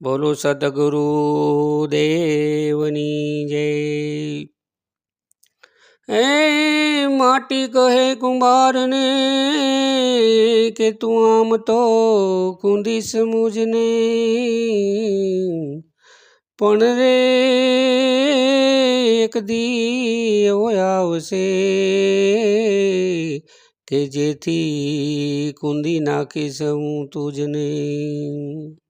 બોલો સદગુરુ દેવની જય. એ માટી કહે કુંભારને કે તું આમ તો કુંદીશ મુજને. પણ રે એક દી એવો આવશે કે જેથી કુંદી નાખીશ હું તુજને.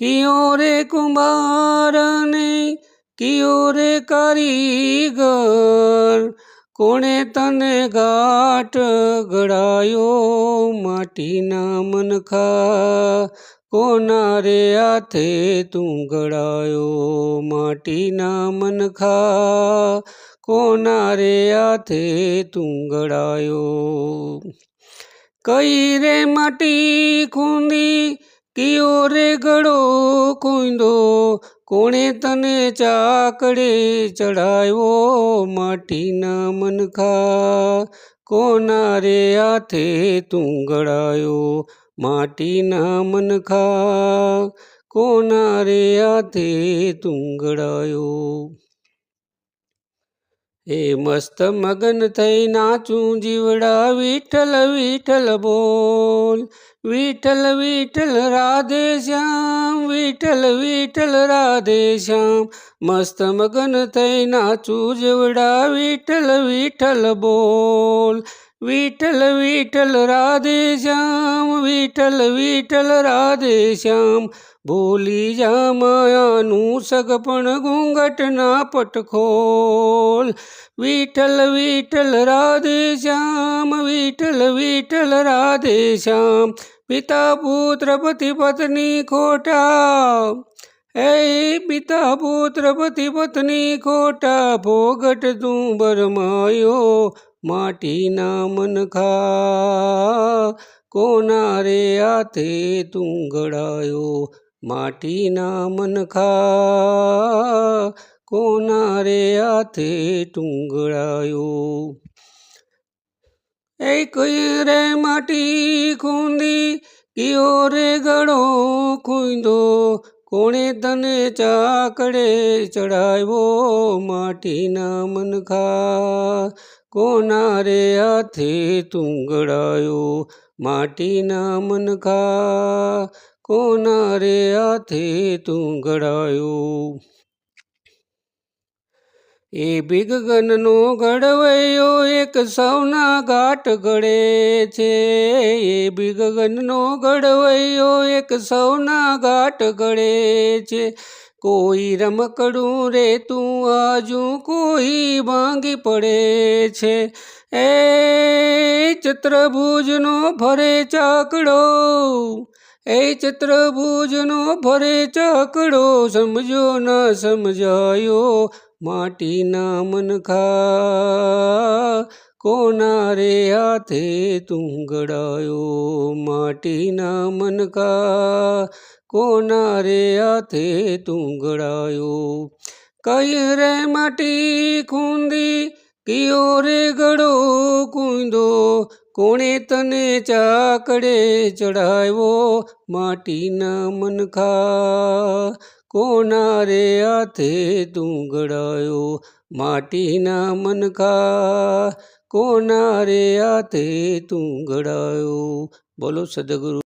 કિયો રે કુંભારને કિયો રે કારીગર, કોણે તને ઘાટ ગળાયો માટીના મનખા? કોના રે હાથે તું ગળાયો માટીના મનખા? કોના રે હાથે તું ગળાયો? કઈ રે માટી ખૂંદી કિયો રે ગળો કુંદો, કોણે તને ચાકડે ચડાવ્યો માટીના મનખા? કોના રે હાથે તું ગળાયો માટીના મનખા? કોના રે હાથે તું ગળાયો? એ મસ્ત મગન થઈ નાચું જીવડા વિઠ્ઠલ વિઠ્ઠલ બોલ. વિઠ્ઠલ વિઠ્ઠલ રાધે શ્યામ, વિઠ્ઠલ વિઠ્ઠલ રાધે શ્યામ. મસ્ત મગન થઈ નાચું જીવડા વિઠ્ઠલ વિઠ્ઠલ બોલ. વિઠ્ઠલ વિઠ્ઠલ રાધે શ્યામ વિઠ્ઠલ વિઠ્ઠલ રાધે શ્યામ. બોલી જા માયાનું સગપણ ઘૂંઘટના પટખોલ. વિઠ્ઠલ વિઠ્ઠલ રાધે શ્યામ વિઠ્ઠલ વિઠ્ઠલ રાધે શ્યામ. પિતા, પુત્ર, પતિ, પત્ની, ખોટા હે પિતા પુત્ર પતિ પત્ની, ખોટા ભોગટ તું બરમાયો, માટીના મનખા. કોના રે આથે તું ગળાયો માટીના મનખા. કોના રે આથે તું ગળાયો એ કઈ રે માટી ખૂંદી, કયો રે ગળો ખૂંદો કોણે તને ચાકડે ચડાવ્યો માટીના મનખા? કોના રે હાથે તું ગળાયો માટીના મનખા? કોના રે હાથે તું ગળાયો એ બિગગનનો ઘડવૈયો એક સૌના ઘાટ ગળે છે. એ બિગગનનો ઘડવૈયો એક સૌના ઘાટ ગળે છે. કોઈ રમકડું રે તું આજુ કોઈ ભાંગી પડે છે. એ ચિત્રભુજનો ભરે ચાકડો, એ ચિત્રભુજનો ભરે ચાકડો, સમજો ન સમજાયો માટીના મનખા કોના રે હાથે તું ગળાયો માટીના મનખા કોના રે હાથે તું ગળાયો કઈ રે માટી ખૂંદી, કિયો રે ગળો કુંદો? કોણે તને ચાકડે ચડાવ્યો માટીના મનખા કોના રે હાથે તું ગળાયો માટીના મનખા કોના રે હાથે તું ગળાયો બોલો સદગુરુ.